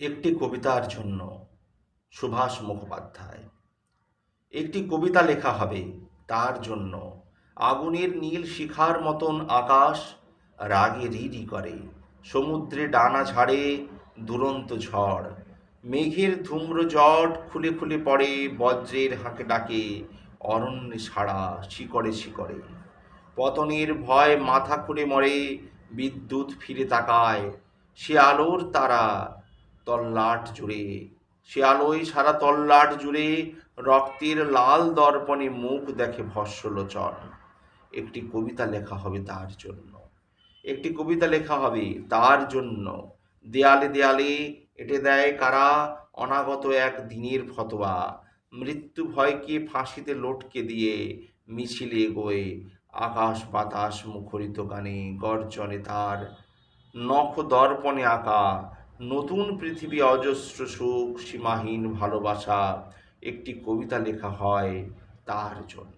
একটি কবিতার জন্য সুভাষ মুখোপাধ্যায়। একটি কবিতা লেখা হবে, তার জন্য আগুনের নীল শিখার মতন আকাশ রাগে রিরি করে, সমুদ্রে ডানা ঝাড়ে দুরন্ত ঝড়, মেঘের ধূম্র জট খুলে খুলে পড়ে, বজ্রের হাঁকে ডাকে অরণ্যে ছাড়া শিকড়ে শিকড়ে। পতনের ভয় মাথা খুলে মরে, বিদ্যুৎ ফিরে তাকায়, সে আলোর তারা তল্লাট জুড়ে। সে আলোয় সারা তল্লাট জুড়ে রক্তের লাল দর্পণে মুখ দেখে ভস্যলোচন একটি কবিতা লেখা হবে তার জন্য। একটি কবিতা লেখা হবে তার জন্য। দেয়ালে দেয়ালে এটে দেয় কারা অনাগত এক দিনের ফতোয়া। মৃত্যু ভয়কে ফাঁসিতে লটকে দিয়ে মিছিলে এগোয় আকাশ বাতাস মুখরিত গানে গর্জনে তার নখ দর্পণে আঁকা নতুন পৃথিবী অজস্র সুখ সীমাহীন ভালোবাসা একটি কবিতা লেখা হয় তার জন্য।